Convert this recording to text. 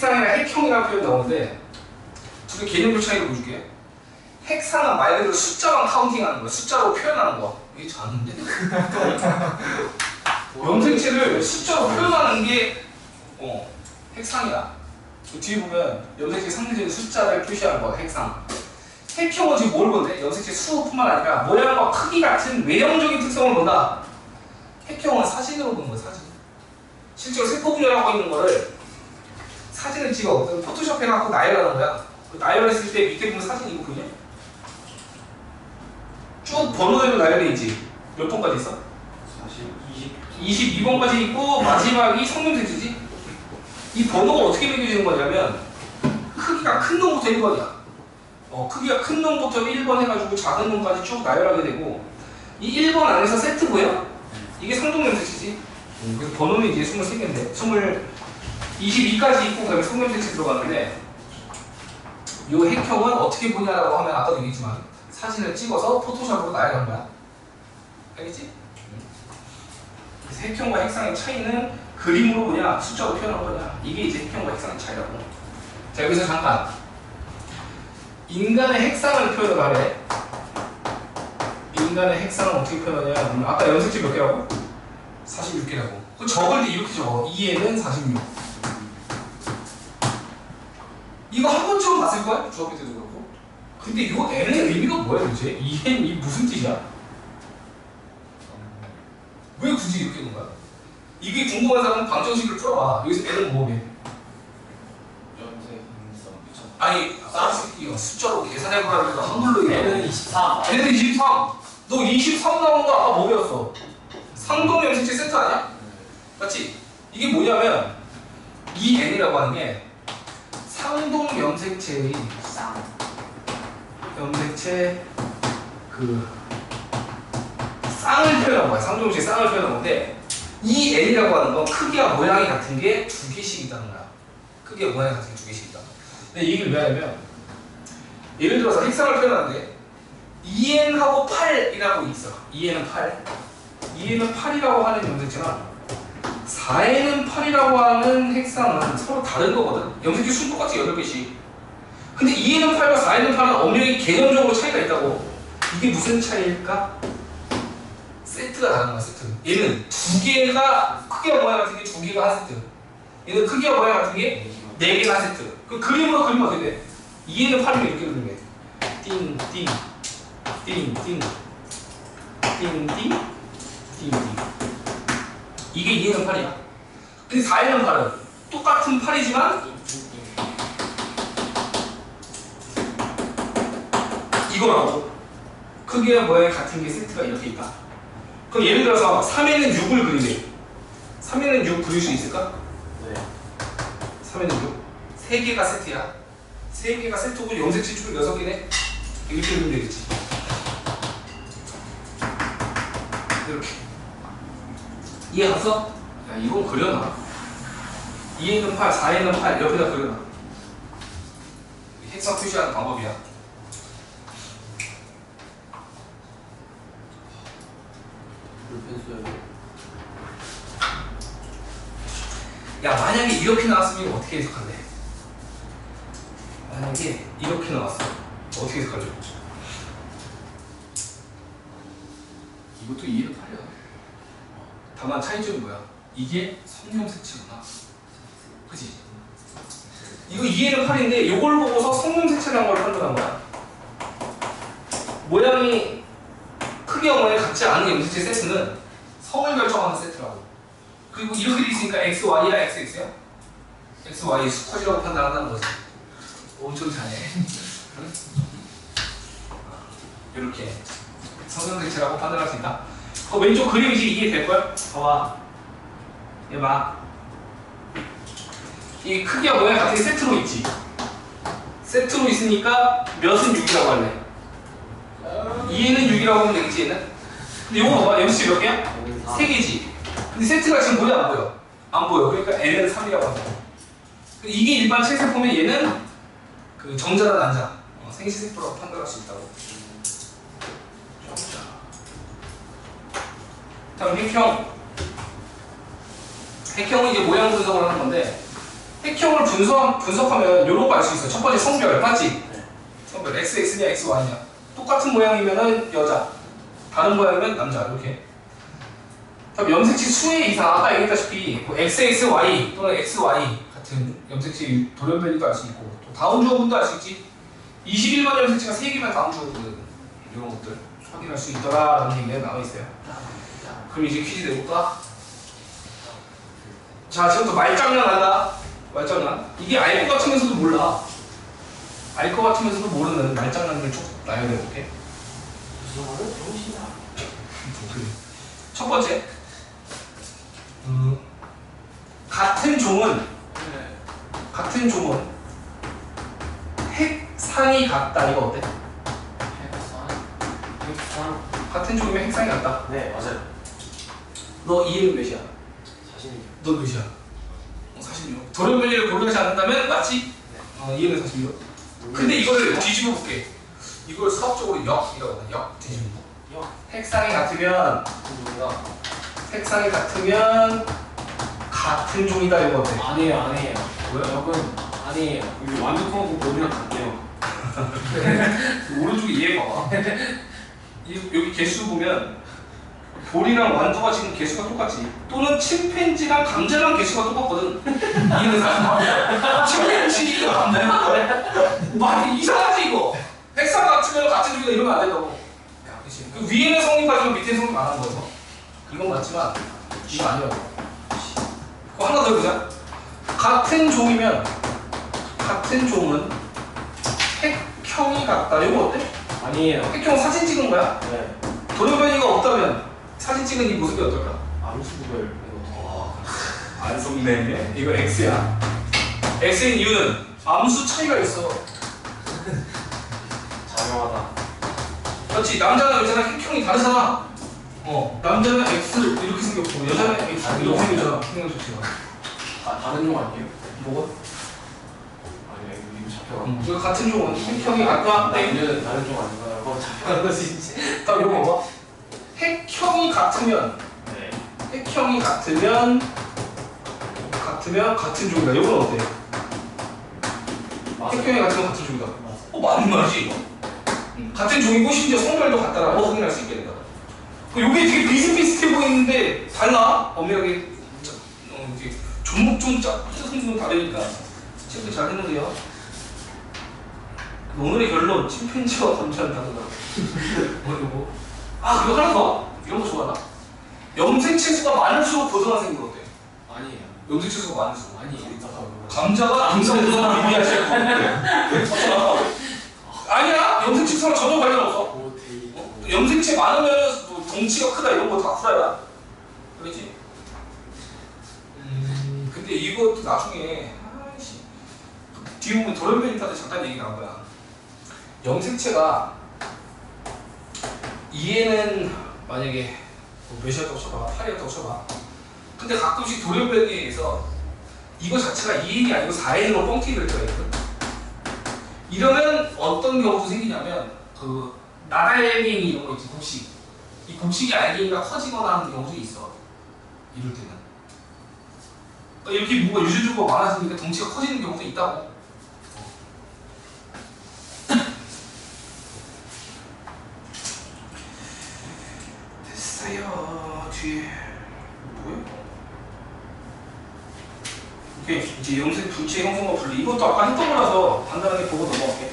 핵상이나 핵형이라는 표현 나오는데 둘의 개념적 차이를 보여줄게. 핵상은 말 그대로 숫자만 카운팅하는 거야. 숫자로 표현하는 거. 이게 잘하는데? 염색체를 숫자로 표현하는 게 어, 핵상이야. 그 뒤에 보면 염색체 상대적인 숫자를 표시하는 거야. 핵상. 핵형은 지금 뭘 본대? 염색체 수뿐만 아니라 모양과 크기 같은 외형적인 특성을 본다. 핵형은 사진으로 보는 거야. 사진. 실제로 세포 분열하고 있는 거를 사진을 찍어 포토샵 해갖고 나열하는 거야. 그 나열했을 때 밑에 보면 사진 이거 보이냐? 쭉 번호대로 나열돼 있지. 몇 번까지 있어? 40, 20 22번까지 있고 마지막이 성명text지. 이 번호가 어떻게 매겨지는 거냐면 크기가 큰 놈부터 1번이야. 어, 크기가 큰 놈부터 1번 해가지고 작은 놈까지 쭉 나열하게 되고 이 1번 안에서 세트 보여? 이게 성동명text지. 그래서 번호는 이제 23개인데 20, 22까지 있고 그다음에 성명텍스트 들어가는데 요 핵형은 어떻게 보냐라고 하면 아까도 얘기했지만 사진을 찍어서 포토샵으로 나열한 거야. 알겠지? 그래서 핵형과 핵상의 차이는 그림으로 보냐 숫자로 표현한 거냐 이게 이제 핵형과 핵상의 차이라고. 자 여기서 잠깐 인간의 핵상을 표현을 하래. 인간의 핵상은 어떻게 표현하냐? 음, 아까 연습지 몇 개라고? 46개라고. 그 적을 때 이렇게 적어. 2에는 46. 이거 한 번쯤은 봤을 거야? 중학교 때도 그렇고. 근데 이거 n의 의미가 뭐야 도대체? 2n 이 무슨 뜻이야? 왜 굳이 이렇게 놓은 거야? 이게 궁금한 사람은 방정식을 풀어봐. 여기서 n은 뭐게? 아니. 이거 숫자로 계산해보라니까 한글로 이거. 얘는 23 n은 23. 너 23 나온 거 아까 뭐 배웠어? 상동 염색체 세트 아니야? 맞지? 이게 뭐냐면 이 n이라고 하는 게 상동 염색체의 쌍 염색체 그 쌍을 표현한 거야. 상동 염색체 쌍을 표현한 건데 이 n이라고 하는 건 크기와 모양이 같은 게 두 개씩 있다는 거야. 크기와 모양이 같은 게 두 개씩 있다. 근데 이 얘기를 왜 하냐면 예를 들어서 핵상을 표현하는데 2n하고 8이라고 있어. 2n은 8. 2n은 8이라고 하는 염색체랑 4에는 8이라고 하는 핵상은 서로 다른 거거든. 염색체 수는 똑같이 8개씩. 근데 2에는 8과 4에는 8은 엄연히 개념적으로 차이가 있다고. 이게 무슨 차이일까? 세트가 다른 거야, 세트. 얘는 두 개가 크기와 모양 같은 게 두 개가 한 세트. 얘는 크기와 모양 같은 게 네 개가 한 세트. 그 그림으로 그리면 어떻게 돼? 2에는 8이면 이렇게 그리면 돼. 띵, 띵, 띵, 띵, 띵, 띵, 띵, 띵. 이게 2에는 8이야. 근데 4에는 8은 똑같은 8이지만 이거라고 크기와 모양이 같은 게 세트가 이렇게 있다. 그럼 예를 들어서 3에는 6을 그리래. 3에는 6 그릴 수 있을까? 네 3에는 6. 3개가 세트야. 3개가 세트고 염색체 총 6개네. 이렇게 그리면 되겠지. 이렇게. 이해 갔어? 야, 이건 그려놔. 2에는 8, 4에는 8, 옆에다 그려놔. 핵상 표시하는 방법이야. 야, 만약에 이렇게 나왔으면 이거 어떻게 해석할래? 만약에 이렇게 나왔어. 어떻게 해석할래? 이것도 2에는 8이야. 다만 차이점이 뭐야? 이게 성형색체구나. 그지? 이거 2에는 8인데 이걸 보고서 성형색체라는 걸 판단한 거야. 모양이 크기와 모양이 같지 않은 염색체 세트는 성을 결정하는 세트라고. 그리고 이렇게 돼 있으니까 x, y야, x, x야? x, y 수컷이라고 판단한다는 거지. 엄청 잘해. 응? 이렇게 성형색체라고 판단할 수 있다. 그 왼쪽 그림이지 이게 될걸? 봐봐. 얘 봐. 이 모양이 같은 게 세트로 있지. 세트로 있으니까 몇은 6이라고 할래. 2에는 6이라고 하면 되겠지 얘는? 근데 이거 봐봐. MC 몇 개야? 돼 3개지. 근데 세트가 지금 보여 안 보여? 안 보여. 그러니까 n은 3이라고 한다. 이게 일반 체세포면 얘는 그 정자나 난자 어, 생시세포라고 판단할 수 있다고. 정자. 다음 핵형. 핵형은 이제 모양 분석을 하는 건데 핵형을 분석, 분석하면 요런 거 알 수 있어. 첫 번째 성별, 맞지? 네. 성별, XX냐, XY냐. 똑같은 모양이면은 여자, 다른 모양이면 남자, 이렇게. 그럼 염색체 수의 이상, 아까 얘기했다시피 뭐 XXY 또는 XY 같은 염색체 돌연변이도 알 수 있고, 또 다운 주어분도 알 수 있지. 21번 염색체가 3개만 다운 주어거든. 이런 것들 확인할 수 있더라라는 얘기가 나와 있어요. 그럼 이제 퀴즈 내볼까? 자, 지금부터 말장난 한다. 말장난. 이게 알 것 같으면서도 몰라. 알 것 같으면서도 모르는 말장난을 쭉 나열해볼게. 죄송하면 병신아. 첫 번째. 음, 같은 종은, 네. 같은 종은 핵상이 같다. 이거 어때? 핵산. 핵산. 같은 종이면 핵상이 같다. 네 맞아요. 너 이해는 몇이야? 자신이. 너 몇이야? 어, 46. 도련변이를 고르지 않는다면 맞지? 어, 이해는 46. 근데 이거를 뒤집어 볼게. 이걸 수학적으로 역이라고 하다. 역 뒤집어. 역. 핵상이 같으면? 색상이 같으면 같은 종이다 이거 어때? 아니에요 아니에요. 뭐야? 역은 아니에요. 이게 완두콩하고 볼이랑 같네요. 오른쪽에 얘 봐봐. 이- 여기 개수 보면 볼이랑 완두가 지금 개수가 똑같지. 또는 침팬지랑 감자랑 개수가 똑같거든. 이는 사실 침팬지가 감자랑 막 이상하지 이거. 핵상 같으면 같은 종이다 이러면 안 된다고. 야, 그치. 그 위에는 성립하지만 밑에는 성립 안 하는 거예요. 이건 맞지만 이거 아니라고. 그거 하나 더 해보자. 같은 종이면 같은 종은 핵형이 같다. 이거 어때? 아니에요. 핵형 사진 찍은 거야? 네. 도련변이가 없다면 사진 찍은 이 모습이 어떨까? 암수 구별 이거. 안 속네. 이거 X야. X인 이유는 암수 차이가 있어. 자명하다. 그렇지. 남자는 여자랑 핵형이 다르잖아. 어. 남자는 X 이렇게 생겼고 여자는 X 이렇게 생겼잖아. 생각 자체가. 아 다른 종 아니에요? 뭐가? 아니 이거 잡혀가. 음, 이거 같은 종은 핵형이 같다. 땡. 남자는 다른 종 아닌가요? 어 잡혀간 거지. 딱 이거 봐봐. 핵형이 같으면 네. 핵형이 같으면 같으면 같은 종이다. 이건 어때? 맞아요. 핵형이 같으면 같은 종이다. 어 맞는 말이지 이거. 음, 같은 종이고 심지어 성별도 같다라고 확인할 수 있게 된다. 그 요게 되게 비슷비슷해 보이는데 달라. 엄밀하게 자, 어, 이게 조목조목 짜 뜻은 다르니까 체크 잘 했는데요. 오늘의 결론 침팬지와 감자는 다르다. 뭐 이거? 아 그리고 하나 더 이런 거 좋아하나? 염색체 수가 많을수록 고등학생인 거 어때? 아니에요. 염색체 수가 많을수록. 아니에요. 감자가 감자보다 미미하실 것 같아. 아니야 염색체 수랑 전혀 관련 없어. 오 데이. 어? 염색체 많으면 뭐 덩치가 크다 이런 거 다 후라야. 그렇지? 음, 근데 이것도 나중에 아이씨 뒤에 보면 도련변이한테 잠깐 얘기 나온 거야. 염색체가 이해는 만약에 뭐 몇이었다고 쳐봐, 8이었다고 쳐봐. 근데 가끔씩 돌연변이에 의해서 이거 자체가 2인이 아니고 4인으로 뻥튀기 될 때가 있거든. 이러면 어떤 경우도 생기냐면 그 나달갱이 이런 거 있지 곡식 이 곡식이 알갱이가 커지거나 하는 경우도 있어 이럴 때는 그러니까 이렇게 뭐가 유전주가 많아지니까 덩치가 커지는 경우도 있다고 됐어요 뒤에 뭐야? 오케이 이제 염색 부채 형성과 분리 이것도 아까 했던 거라서 간단하게 보고 넘어갈게